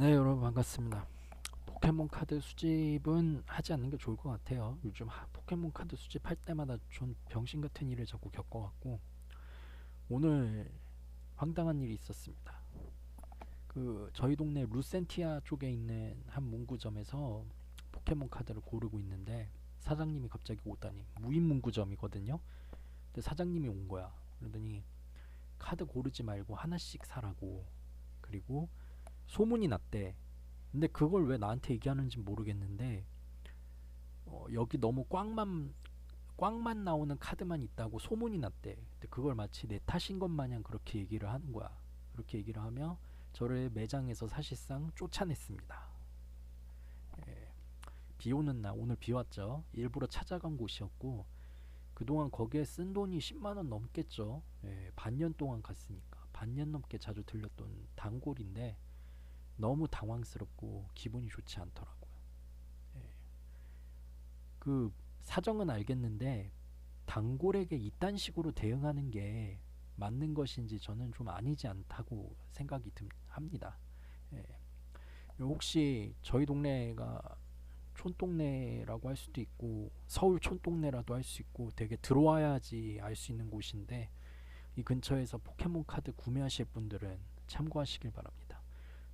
네, 여러분 반갑습니다. 포켓몬 카드 수집은 하지 않는 게 좋을 것 같아요. 요즘 하- 포켓몬 카드 수집할 때마다 전 병신 같은 일을 자꾸 겪어갖고 오늘 황당한 일이 있었습니다. 그 저희 동네 루센티아 쪽에 있는 한 문구점에서 포켓몬 카드를 고르고 있는데 사장님이 갑자기 오다니 무인 문구점이거든요. 근데 사장님이 온 거야. 그러더니 카드 고르지 말고 하나씩 사라고. 그리고 소문이 났대. 근데 그걸 왜 나한테 얘기하는지 모르겠는데 어, 여기 너무 꽝만 꽝만 나오는 카드만 있다고 소문이 났대. 근데 그걸 마치 내 탓인 것 마냥 그렇게 얘기를 하는 거야. 그렇게 얘기를 하며 저를 매장에서 사실상 쫓아냈습니다. 예, 비 오는 날 오늘 비 왔죠. 일부러 찾아간 곳이었고 그동안 거기에 쓴 돈이 10만 원 넘겠죠. 예, 반년 동안 갔으니까 반년 넘게 자주 들렸던 단골인데 너무 당황스럽고 기분이 좋지 않더라고요. 예. 그 사정은 알겠는데 단골에게 이딴 식으로 대응하는 게 맞는 것인지 저는 좀 아니지 않다고 생각이 듭, 합니다. 예. 혹시 저희 동네가 촌동네라고 할 수도 있고 서울 촌동네라도 할 수 있고 되게 들어와야지 알 수 있는 곳인데 이 근처에서 포켓몬 카드 구매하실 분들은 참고하시길 바랍니다.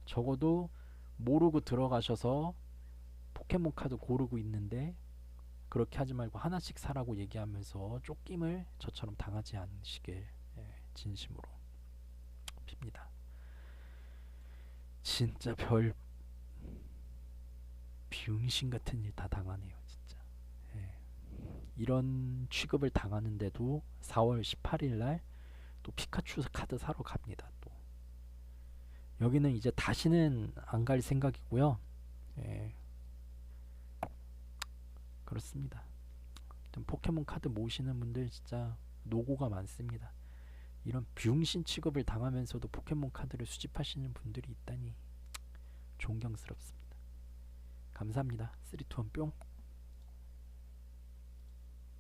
적어도 모르고 들어가셔서 포켓몬 카드 고르고 있는데 그렇게 하지 말고 하나씩 사라고 얘기하면서 쫓김을 저처럼 당하지 않으시길 예, 진심으로 빕니다. 진짜 별 병신 같은 일 다 당하네요, 진짜. 예. 이런 취급을 당하는데도 4월 18일 날 또 피카츄 카드 사러 갑니다. 또 여기는 이제 다시는 안 갈 생각이고요. 예. 그렇습니다. 포켓몬 카드 모시는 분들 진짜 노고가 많습니다. 이런 병신 취급을 당하면서도 포켓몬 카드를 수집하시는 분들이 있다니 존경스럽습니다. 감사합니다. 3, 2, 1 뿅.